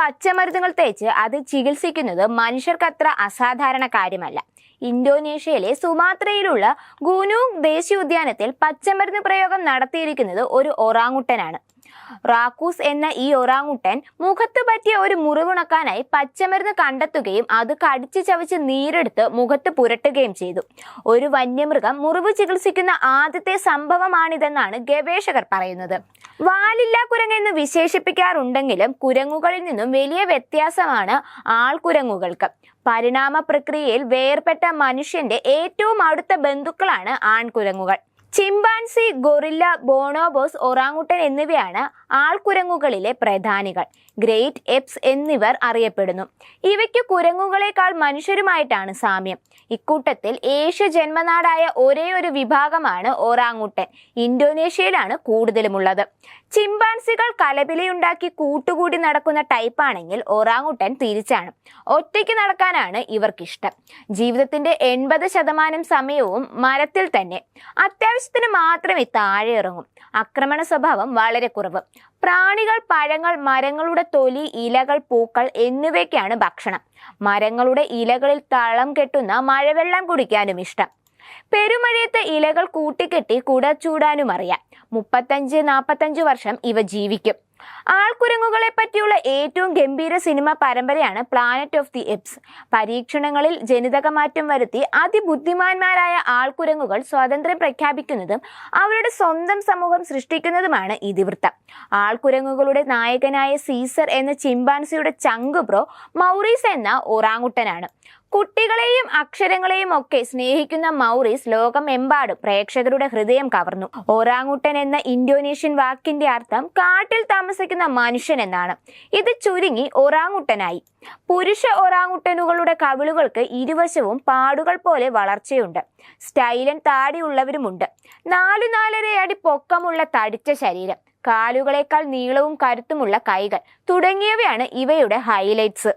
പച്ചമരുന്നുകൾ തേച്ച് അത് ചികിത്സിക്കുന്നത് മനുഷ്യർക്കത്ര അസാധാരണ കാര്യമല്ല. ഇന്തോനേഷ്യയിലെ സുമാത്രയിലുള്ള ഗുനൂങ് ദേശീയോദ്യാനത്തിൽ പച്ചമരുന്ന് പ്രയോഗം നടത്തിയിരിക്കുന്നത് ഒരു ഒറാങ്ങുട്ടനാണ്. റാക്കൂസ് എന്ന ഈ ഒറാങ്ങുട്ടൻ മുഖത്ത് പറ്റിയ ഒരു മുറിവുണക്കാനായി പച്ചമരുന്ന് കണ്ടെത്തുകയും അത് കടിച്ചു ചവച്ച് നീരെടുത്ത് മുഖത്ത് പുരട്ടുകയും ചെയ്തു. ഒരു വന്യമൃഗം മുറിവ് ചികിത്സിക്കുന്ന ആദ്യത്തെ സംഭവമാണിതെന്നാണ് ഗവേഷകർ പറയുന്നത്. വാലില്ലാ കുരങ്ങ് എന്ന് വിശേഷിപ്പിക്കാറുണ്ടെങ്കിലും കുരങ്ങുകളിൽ നിന്നും വലിയ വ്യത്യാസമാണ് ആൾക്കുരങ്ങുകൾക്ക് പരിണാമ പ്രക്രിയയിൽ വേർപെട്ട മനുഷ്യന്റെ ഏറ്റവും അടുത്ത ബന്ധുക്കളാണ് ആൺകുരങ്ങുകൾ. ചിമ്പാൻസി ഗൊറില്ല ബോണോബോസ് ഒറാങ്ങുട്ടൻ എന്നിവയാണ് ആൾക്കുരങ്ങുകളിലെ പ്രധാനികൾ. ഗ്രേറ്റ് എപ്സ് എന്നിവർ അറിയപ്പെടുന്നു. ഇവയ്ക്ക് കുരങ്ങുകളെക്കാൾ മനുഷ്യരുമായിട്ടാണ് സാമ്യം. ഇക്കൂട്ടത്തിൽ ഏഷ്യ ജന്മനാടായ ഒരേ ഒരു വിഭാഗമാണ് ഒറാങ്ങുട്ടൻ. ഇന്തോനേഷ്യയിലാണ് കൂടുതലുമുള്ളത്. ചിമ്പാൻസികൾ കലപിലയുണ്ടാക്കി കൂട്ടുകൂടി നടക്കുന്ന ടൈപ്പാണെങ്കിൽ ഒറാങ്ങുട്ടൻ തിരിച്ചാണ്. ഒറ്റയ്ക്ക് നടക്കാനാണ് ഇവർക്കിഷ്ടം. ജീവിതത്തിന്റെ എൺപത് ശതമാനം സമയവും മരത്തിൽ തന്നെ. അത്യാവശ്യത്തിന് മാത്രമേ താഴെ ഇറങ്ങും. ആക്രമണ സ്വഭാവം വളരെ കുറവ്. പ്രാണികൾ പഴങ്ങൾ മരങ്ങളുടെ തൊലി ഇലകൾ പൂക്കൾ എന്നിവയ്ക്കാണ് ഭക്ഷണം. മരങ്ങളുടെ ഇലകളിൽ തളം കെട്ടുന്ന മഴവെള്ളം കുടിക്കാനും ഇഷ്ടം. പെരുമഴയത്ത് ഇലകൾ കൂട്ടിക്കെട്ടി കുട ചൂടാനും അറിയാം. മുപ്പത്തഞ്ച് നാൽപ്പത്തഞ്ച് വർഷം ഇവ ജീവിക്കും. ആൾക്കുരങ്ങുകളെ പറ്റിയുള്ള ഏറ്റവും ഗംഭീര സിനിമ പരമ്പരയാണ് പ്ലാനറ്റ് ഓഫ് ദി എപ്സ് പരീക്ഷണങ്ങളിൽ ജനിതക മാറ്റം വരുത്തി അതിബുദ്ധിമാന്മാരായ ആൾക്കുരങ്ങുകൾ സ്വാതന്ത്ര്യം പ്രഖ്യാപിക്കുന്നതും അവരുടെ സ്വന്തം സമൂഹം സൃഷ്ടിക്കുന്നതുമാണ് ഇതിവൃത്തം. ആൾക്കുരങ്ങുകളുടെ നായകനായ സീസർ എന്ന ചിമ്പാൻസിയുടെ ചങ്കുബ്രോ മൗറീസ് എന്ന ഒറാങ്ങുട്ടനാണ്. കുട്ടികളെയും അക്ഷരങ്ങളെയും ഒക്കെ സ്നേഹിക്കുന്ന മൗറീസ് ലോകമെമ്പാടും പ്രേക്ഷകരുടെ ഹൃദയം കവർന്നു. ഒറാങ്ങുട്ടൻ എന്ന ഇന്തോനേഷ്യൻ വാക്കിന്റെ അർത്ഥം കാട്ടിൽ താമസിക്കുന്ന മനുഷ്യൻ എന്നാണ്. ഇത് ചുരുങ്ങി ഒറാങ്ങുട്ടനായി. പുരുഷ ഒറാങ്ങുട്ടനുകളുടെ കവിളുകൾക്ക് ഇരുവശവും പാടുകൾ പോലെ വളർച്ചയുണ്ട്. സ്റ്റൈലൻ താടിയുള്ളവരുമുണ്ട്. നാലു നാലരയടി പൊക്കമുള്ള തടിച്ച ശരീരം കാലുകളേക്കാൾ നീളവും കരുത്തുമുള്ള കൈകൾ തുടങ്ങിയവയാണ് ഇവയുടെ ഹൈലൈറ്റ്സ്